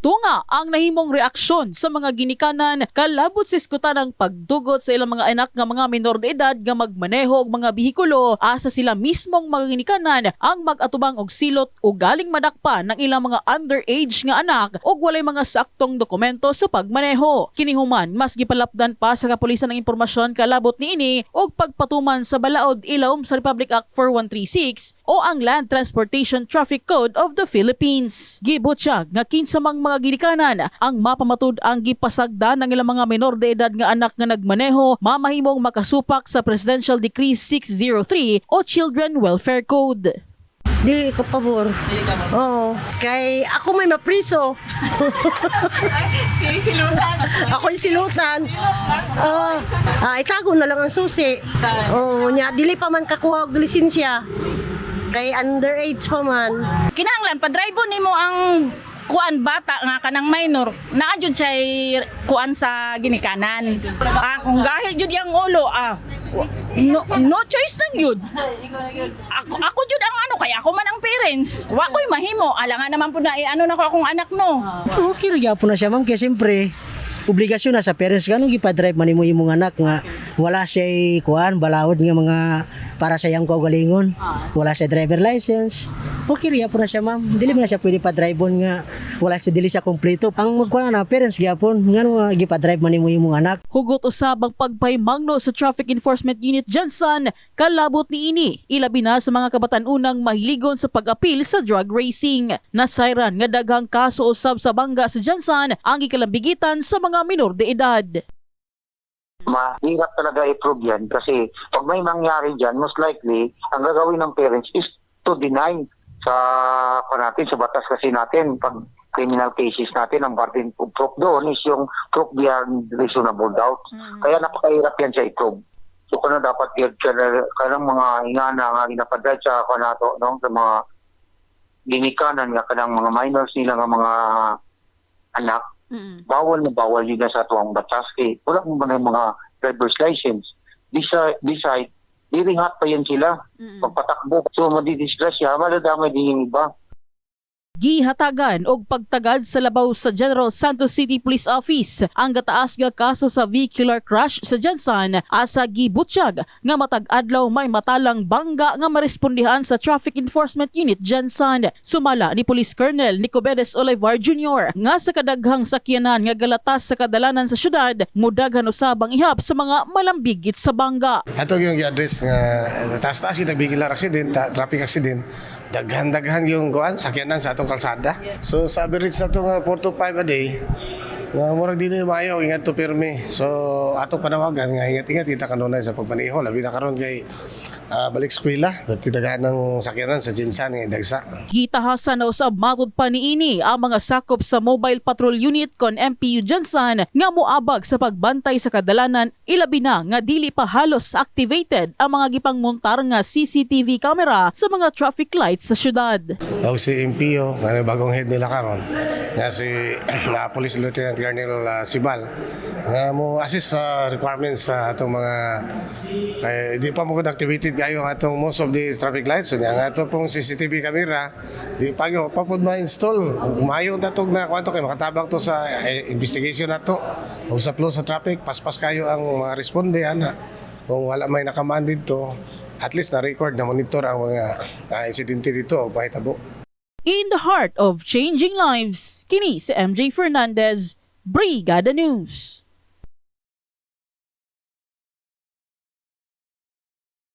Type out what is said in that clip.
Tunga ang nahimong reaksyon sa mga ginikanan kalabot sa iskutan ng pagdugot sa ilang mga anak nga mga minor de edad nga magmaneho og mga bihikulo asa sila mismong mga ginikanan ang mag-atubang og silot o galing madakpa ng ilang mga underage nga anak og walay mga saktong dokumento sa pagmaneho. Kinihuman mas gipalapdan pa sa kapulisan ng impormasyon kalabot niini og pagpatuman sa balaod ilawom sa Republic Act 4136 o ang Land Transportation Traffic Code of the Philippines. Gibutyag nga kinsa mang mga ginikanan ang mapamatud ang gipasagda ng ilang mga menor de edad nga anak nga nagmaneho mamahimong makasupak sa Presidential Decree 603 o Children Welfare Code. Dili ko pabor. Oo. Kay ako may mapriso. Silutan. Ako yung silutan. Oo. Ah, itago na lang ang susi. Oo, nya dili pa man kakuha og lisensya. Kay underage pa man. kinahanglan pa-drive nimo ang kuan bata nga kanang minor naa jud say kuan sa ginikanan. Ah kung gahil jud yang ulo ah no, no choice na jud. Ako, ako jud ang ano kaya ako man ang parents. Wa ko'y mahimo. Alangan naman po na eh, ano na ko akong anak no? Okay ra gyapon na siya ma'am kaya siyempre obligasyon na sa parents. Ganun gipa-drive man imo imong anak nga wala siya kuan balawod nga mga para sa iyang kaugalingon. Wala siya driver license okay ra gyapon na siya ma'am. Dili man na siya pwede pa-drive nga. Wala siya dili siya kompleto ang magkuan na parents gyapon. Ngano nga gipa-drive man imo imong anak. Hugot usab ang pagpahimangno sa Traffic Enforcement Unit Jansan kalabot ni ini. Ilabi na sa mga kabatan-unang mahiligon sa pag-apil sa drug racing. Nasayran nga daghang kaso usab sa bangga sa Jansan ang ikalambigitan sa mga minor de edad. mahirap talaga i-prove yan kasi pag may mangyari dyan, most likely, ang gagawin ng parents is to deny sa pa natin, sa batas kasi natin, pag criminal cases natin, ang burden of proof doon is yung proof beyond reasonable doubt. Kaya napakahirap yan sa i-prove. So, kung dapat yun, kanang mga ingana nga ginapadad sa kanato, no, sa mga ginikanan nga kanang mga minors nila nga mga anak, bawal na bawal yun na sa tuwang batas kay wala mo man yung mga driver's license. Beside, beside diringat pa yan sila. Pagpatakbo. So, madidisgrasya, madadamay din yung iba. Gihatagan og pagtagad sa labaw sa General Santos City Police Office ang gataas nga kaso sa vehicular crash sa Jansan asa gibutyag nga matag adlaw may matalang bangga nga marespondihan sa Traffic Enforcement Unit Jansan. Sumala ni Police Colonel Nicobedes Olivar Jr. nga sa kadaghang sakyanan nga galatas sa kadalanan sa syudad mudaghan usab ang ihap sa mga malambigit sa bangga. Ato yung i-address nga taas-taas kita bigla accident, traffic accident. Daghan-daghan yung kuan sakyanan sa atong kalsada. So sa average na to nga 4 to 5 a day. Nga murag yung mayo ingat to pirmi. So ato panawagan nga ingat-ingat kita kanunay sa pagmaneho labi na karon kay ah, balik eskwela. Titagahan ng sakyanan sa Jinsan nga dagsa. Gitahasan na usab matud pa niini ang mga sakop sa Mobile Patrol Unit kon MPU Jansan nga moabag sa pagbantay sa kadalanan ilabi na nga dili pa halos activated ang mga gipangmontar nga CCTV camera sa mga traffic lights sa syudad. O si MPO, nga bagong head nila karon. Nga si na Police Lieutenant Colonel ah, Sibal nga mo assist sa requirements sa atong mga kay di pa mo activated kayo ang atong most of the traffic lights. So nga ato pong CCTV camera di pa yo pa pud ma-install mayo datog na kwanto kay makatabang to sa eh, investigation nato ug sa flow sa traffic paspas kayo ang mga responde ana. Kung wala may nakaman dito at least na record na monitor ang mga ah, insidente dito o mahitabo. In the heart of changing lives, kini si MJ Fernandez, Brigada News.